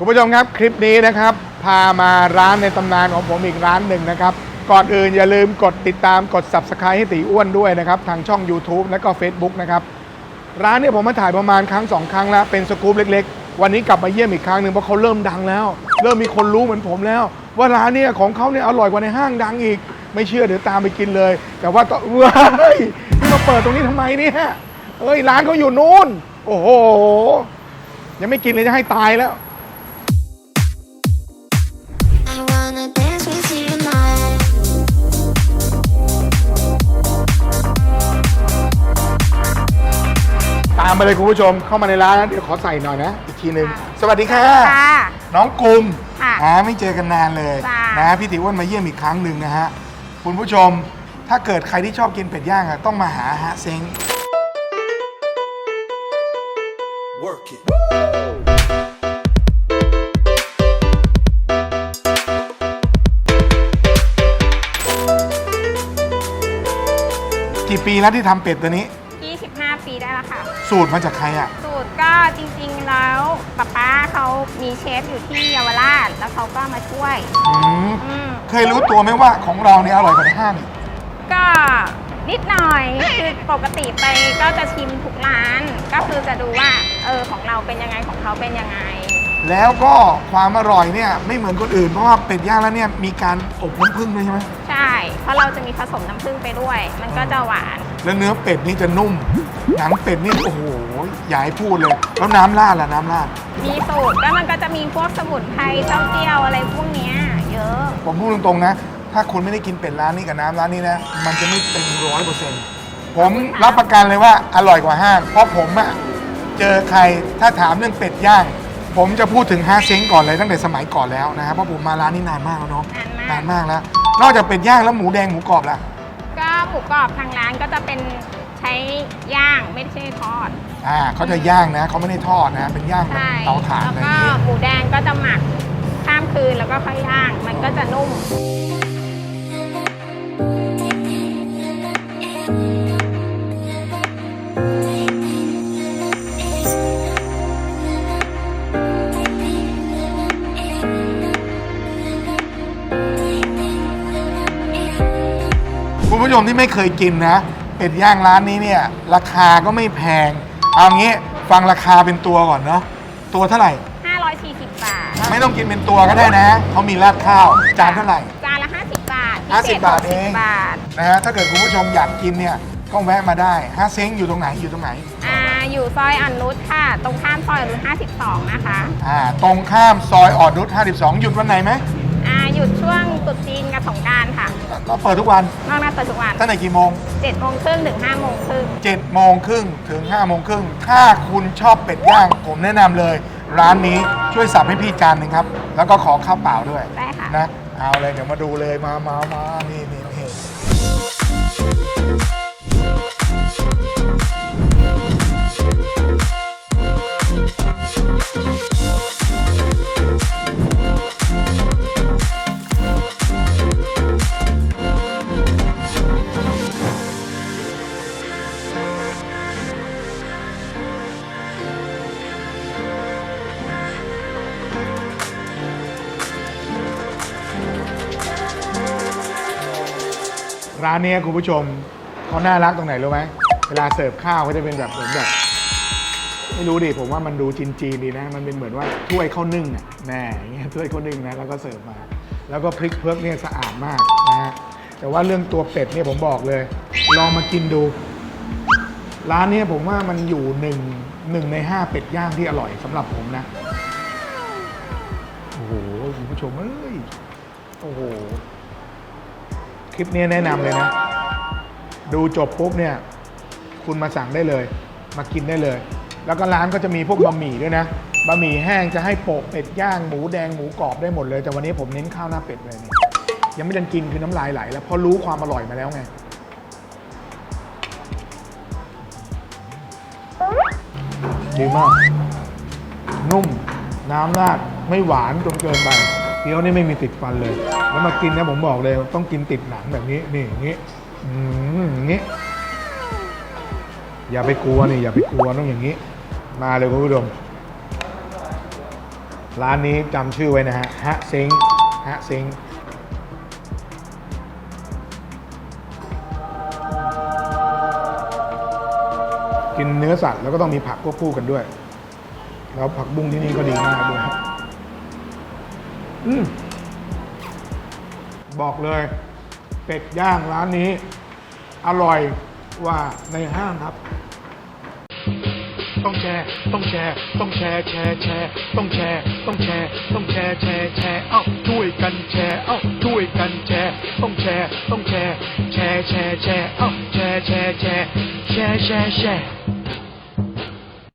คุณผู้ชมครับคลิปนี้นะครับ พามาร้านในตำนานของผมอีกร้านหนึ่งนะครับ ก่อนอื่นอย่าลืมกดติดตามกด subscribe ให้ตีอ้วนด้วยนะครับ ทางช่อง YouTube และก็ Facebook นะครับ ร้านเนี่ยผมมาถ่ายประมาณครั้งสองครั้งแล้ว เป็นสกู๊ปเล็กๆ วันนี้กลับมาเยี่ยมอีกครั้งหนึ่งเพราะเขาเริ่มดังแล้ว เริ่มมีคนรู้เหมือนผมแล้ว ว่าร้านเนี่ยของเขาเนี่ยอร่อยกว่าในห้างดังอีก ไม่เชื่อเดี๋ยวตามไปกินเลย แต่ว่าต่อเว้ยนี่มาเปิดตรงนี้ทำไมเนี่ยเอ้ยร้านเขาอยู่นู้นโอ้โหยังไม่กินเลยจะให้ตายแล้ว มมาเลยคุณผู้ชมเข้ามาในร้านนะเดี๋ยวขอใส่หน่อยนะ อีกทีหนึ่งค่ะสวัสดีค่ะ ค่ะ น้องกลุ่มค่ะอ่าไม่เจอกันนานเลยจ้าน นะพี่ติอ้วนมาเยี่ยมอีกครั้งหนึ่งนะฮะคุณผู้ชมถ้าเกิดใครที่ชอบกินเป็ดย่างอะต้องมาหาฮะเซ้ง Work it. กี่ปีแล้วที่ทำเป็ดตัวนี้ สูตรมาจากใครอะ สูตรก็จริงๆแล้วป๊าป๊าเขามีเชฟอยู่ที่เยาวราชแล้วเขาก็มาช่วยอืมอืมเคยรู้ตัวไหมว่าของเราเนี่ยอร่อยกว่าในห้างอีกก็นิดหน่อยคือปกติไปก็จะชิมทุกร้าน ก็คือจะดูว่าเออของเราเป็นยังไงของเขาเป็นยังไง แล้วก็ความอร่อยเนี่ยไม่เหมือนคนอื่นเพราะว่าเป็ดย่างแล้วเนี่ยมีการอบน้ำผึ้งด้วยใช่ไหม ใช่เพราะเราจะมีผสมน้ำผึ้งไปด้วย มันก็จะหวาน แล้วเนื้อเป็ดนี่จะนุ่ม หนังเป็ดนี่โอ้โหอย่าให้พูดเลย แล้วน้ำราดล่ะน้ำราดมีสูตรแล้วมันก็จะมีพวกสมุนไพรเต้าเจี้ยวอะไรพวกเนี้ยเยอะ ผมพูดตรงๆนะ ถ้าคุณไม่ได้กินเป็ดร้านนี้กับน้ำร้านนี้นะ มันจะไม่เต็มร้อยเปอร์เซ็นต์ผมรับประกันเลยว่าอร่อยกว่าห้าง เพราะผมอะเจอใครถ้าถามเรื่องเป็ดย่าง ผมจะพูดถึงฮาเซ้งก่อนเลยตั้งแต่สมัยก่อนแล้วนะครับเพราะผมมาร้านนี้นานมากแล้วเนาะนานมากนานมากแล้ว นอกจากเป็ดย่างแล้วหมูแดงหมูกรอบล่ะ ก็หมูกรอบทางร้านก็จะเป็นใช้ย่างไม่ใช่ทอด อ่าเขาจะย่างนะเขาไม่ได้ทอดนะ เป็นย่างแบบใช่ เตาถ่านแล้วอะไรอก็ย่างนี้หมูแดงก็จะหมักข้ามคืนแล้วก็ค่อยย่าง มันก็จะนุ่ม ผู้ชมที่ไม่เคยกินนะเป็ดย่างร้านนี้เนี่ย ราคาก็ไม่แพง เอางี้ฟังราคาเป็นตัวก่อนเนาะตัวเท่าไหร่ 540 บาท ไม่ต้องกินเป็นตัวก็ได้นะเขามีราดข้าวจานเท่าไหร่ จานละ 50 บาท50พิศษบาทเอง60บาท นะฮะถ้าเกิดคุณผู้ชมอยากกินเนี่ยก็แวะมาได้ฮาเซ้งอยู่ตรงไหนอยู่ตรงไหน อ่า อยู่ซอยอันนุชค่ะ ตรงข้ามซอยอันนุช52 นะคะ อ่าตรงข้ามซอยอ่อนนุช52 หยุดวันไหนไหมอ่า หยุดช่วงตรุษจีนกับสงกรารค่ะเราเปิดทุกวัน นอกนั้นเปิดทุกวันตั้งแต่กี่โมง7โมงครึ่งถึง5โมงครึ่ง7โมงครึ่งถึง5โมงครึ่งถ้าคุณชอบเป็ดย่าง ผมแนะนำเลย ร้านนี้ช่วยสับให้พี่จานหนึ่งครับ แล้วก็ขอข้าวเปล่าด้วยได้ค่ะ นะ เอาเลยเดี๋ยวมาดูเลยมามามานี่นี่นี่ ร้านเนี้ยคุณผู้ชมเขาน่ารักตรงไหนรู้ไหมเวลาเสิร์ฟข้าวเขาจะเป็นแบบเหมือนแบบ ไม่รู้ดิผมว่ามันดูจีนๆดีนะ มันเป็นเหมือนว่าถ้วยข้าวนึ่งอะแน่อย่างเงี้ยถ้วยข้าวนึ่งนะแล้วก็เสิร์ฟมา แล้วก็พริกเพิกเนี่ยสะอาดมากนะฮะแต่ว่าเรื่องตัวเป็ดเนี่ยผมบอกเลย ลองมากินดู ร้านเนี้ยผมว่ามันอยู่หนึ่งหนึ่งในห้าเป็ดย่างที่อร่อยสำหรับผมนะ โอ้โหคุณผู้ชมเอ้ย โอ้โห ลิปนี้แนะนำเลยนะ ดูจบปุ๊บเนี่ย คุณมาสั่งได้เลย มากินได้เลย แล้วก็ร้านก็จะมีพวกบะหมี่ด้วยนะบะหมี่แห้งจะให้โปะเป็ดย่างหมูแดงหมูกรอบได้หมดเลย แต่วันนี้ผมเน้นข้าวหน้าเป็ดเลยเนี่ยยังไม่ทันกินคือน้ำลายไหล แล้วเพราะรู้ความอร่อยมาแล้วไงดีมาก นุ่ม น้ำราดไม่หวานจนเกินไป คี้ยวนี่ไม่มีติดฟันเลย แล้วมากินนะผมบอกเลยต้องกินติดหนังแบบนี้นี่อย่างนี้อืมอย่างนี้ อย่าไปกลัวนี่อย่าไปกลัวต้องอย่างนี้ มาเลยคุณผู้ชมร้านนี้จำชื่อไว้นะฮะฮะซิงฮะซิงกินเนื้อสัตว์แล้วก็ต้องมีผักควบคู่กันด้วย แล้วผักบุ้งที่นี่ก็ดีมากด้วย อืมบอกเลย เป็ดย่างร้านนี้ อร่อยกว่าในห้างครับ ต้องแชร์ ต้องแชร์ ต้องแชร์แชร์แชร์ ต้องแชร์ ต้องแชร์ ต้องแชร์แชร์แชร์เอ้าช่วยกันแชร์เอ้าช่วยกันแชร์ ต้องแชร์ ต้องแชร์ แชร์แชร์แชร์เอ้าแชร์แชร์แชร์แชร์แชร์แชร์